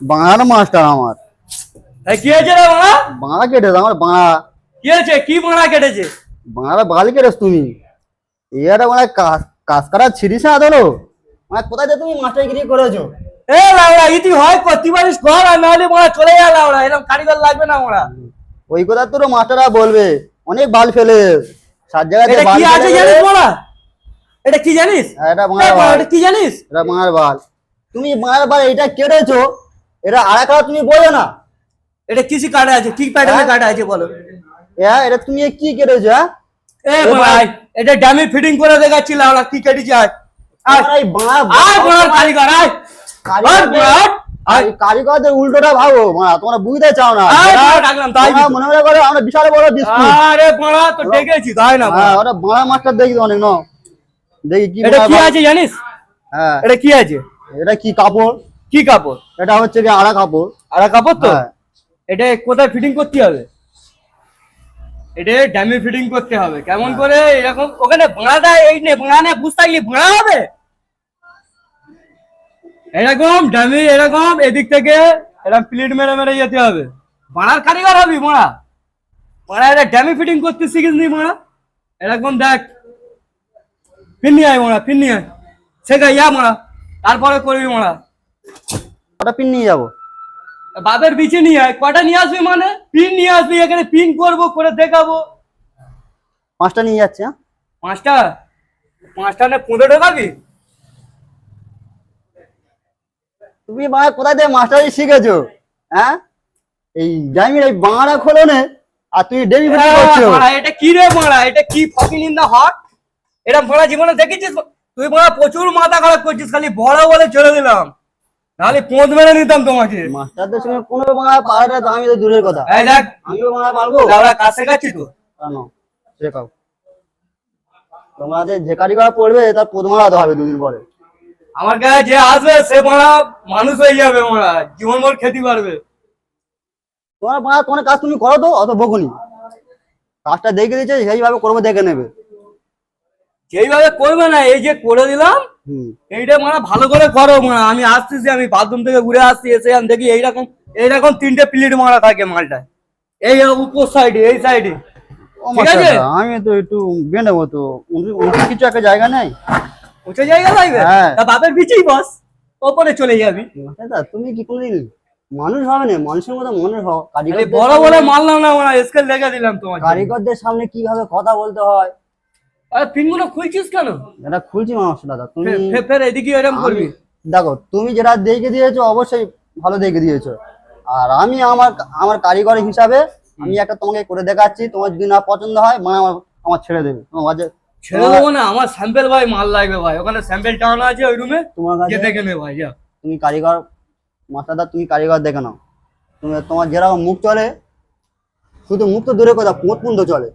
বাংলার মাস্টার আমার। কি হয়েছে রে কেটেছে আমার বাংলা কি হয়েছে? কি কেটেছে? বাংলা বাল কেটেছ তুমি। এটা মানে কাজ করা ছিড়িস না ধরো। মানে কোথায় তুমি মাস্টারগিরি করেছ? এ লাউড়া ইতি হয় করতে পারিস কর আর নাহলে মারা চলে যা লাউড়া এরকম কারিগর লাগবে না মারা ওই কথা তোর মাস্টাররা বলবে অনেক বাল ফেলে সাত জায়গাতে বাল কি আছে জানিস গেলে- মারা এটা কি জানিস? হ্যাঁ, এটা বাল এটা কি জানিস? এটা বাংলার বাল তুমি বাংলার বাল এটা কেটেছো এটা আর একটা তুমি বোঝো না। এটা কিসি কাটা আছে? কি প্যাটার্নে? কাটা আছে বলো? হ্যাঁ এটা তুমি কি কেটেছো হ্যাঁ? এ ভাই এটা ডামি ফিটিং করে দেখাচ্ছি লাউড়া কি কেটেছে আয়। আয়। তোমার আয় বড় কারিগর আয়। আয় আয়। আয় কারিগরদের উল্টোটা ভাবো তোমরা বুঝতে চাও না। ডাকলাম তাই মনে মনে করে আমরা বিশাল বড় বিস্কুট। আরে বড়া তো ডেকেছি তাই না হ্যাঁ বড়া। ওটা বাংলা মাস্টার দেখি অনেক ন। দেখি কি এটা বাংলা কি আছে জানিস? হ্যাঁ। এটা কি আছে? এটা কি কাপড়? কি কাপড়? এটা হচ্ছে কি আড়া কাপড়। আড়া কাপড় তো? হ্যাঁ। এটা কোথায় ফিটিং করতে হবে? এটা ড্যামে ফিটিং করতে হবে। কেমন করে? এরকম ওখানে ভাড়াটা এই নে ভাড়া নে বুঝতে থাকলি ভাড়া হবে? এরকম ড্যামে এরকম এদিক থেকে এরকম প্লেট মেরে মেরে যেতে হবে। ভাড়ার কারিগর হবি ভাড়া ভাড়া এটা ড্যামে ফিটিং করতে শিখিস নি ভাড়া এরকম দেখ। ফিরনি আয় ভাড়া ফিরনি আয়। শেখা ইয়া ভাড়া তারপরে করবি ভাড়া ওটা পিন নিয়ে যাব? বাপের বিচে নিয়ে আয়। কটা নিয়ে আসবি মানে? পিন নিয়ে আসবি এখানে পিন করব করে দেখাবো। পাঁচটা নিয়ে যাচ্ছে হ্যাঁ? পাঁচটা? পাঁচটা না পনেরো ঢোকাবি তুমি মানে কোথায় থেকে মাস্টারি শিখেছো? হ্যাঁ? এই জামির এই বাংলা খোলো নে আর তুই ডেলি ফিটিং করছ। এটা কি রে মারা এটা কি ফাকিং ইন দা হট এটা মারা জীবনে দেখেছিস? তুই মারা প্রচুর মাথা খারাপ করছিস খালি বড় বলে চলে দিলাম। নাহলে পোঁত মেরে নিতাম তোমাকে। মাস্টারদের সঙ্গে কোনো বাংলা পাড়াটা তো আমি তো দূরের কথা। এই দেখ আমিও বাংলা পারব? আমরা কাজ শেখাচ্ছি তো। কেন? শেখাও। তোমাদের যে কারিগর পড়বে তার পোদ মারাতে হবে দুদিন পরে। আমার গায়ে যে আসবে সে মারা মানুষ হয়ে যাবে মারা জীবন ভর খেতে পারবে। তোমার বাংলা তোমার কাজ তুমি করো তো অত বকুনি। কাজটা দেখে দিয়েছে সেইভাবে করব দেখে নেবে। যেইভাবে করবে না এই যে করে দিলাম এইটা মানে ভালো করে করো মানে আমি আসতেছি আমি বাথরুম থেকে ঘুরে আসছি এসে আমি দেখি এইরকম এইরকম তিনটে প্লেট মারা থাকে মালটা এই উপর সাইডে এই সাইডে আমি তো একটু তো। কিছু একটা জায়গা নেই? উঁচু জায়গা লাগবে? হ্যাঁ। তা বাপের পিছেই বস ওপরে চলে যাবি। তুমি কি কোনোদিন মানুষ হবে না? মানুষের মতো মানুষ হও। বড় বড় মারলাম না মানে স্কেল লেগে দিলাম তোমার কারিগরদের সামনে কীভাবে কথা বলতে হয়? আরে পিনগুলো খুলছিস কেন? এটা খুলছি মানুষ দাদা তুমি ফের এদিকে এরকম করবি। দেখো তুমি যেটা দেখে দিয়েছ অবশ্যই ভালো দেখে দিয়েছ। আর আমি আমার আমার কারিগর হিসাবে আমি একটা তোমাকে করে দেখাচ্ছি তোমার যদি না পছন্দ হয় মানে আমার আমার ছেড়ে দেবে। তোমার ছেড়ে দেবো না আমার স্যাম্পেল ভাই মাল লাগবে ভাই। ওখানে স্যাম্পেল টানা আছে ওই রুমে তোমার কাছে দেখে নে ভাই যা। তুমি কারিগর মাস্টারদা তুমি কারিগর দেখে নাও। তুমি তোমার যেরকম মুখ চলে শুধু মুখ তো দূরে কথা পোঁত পুন্দ চলে?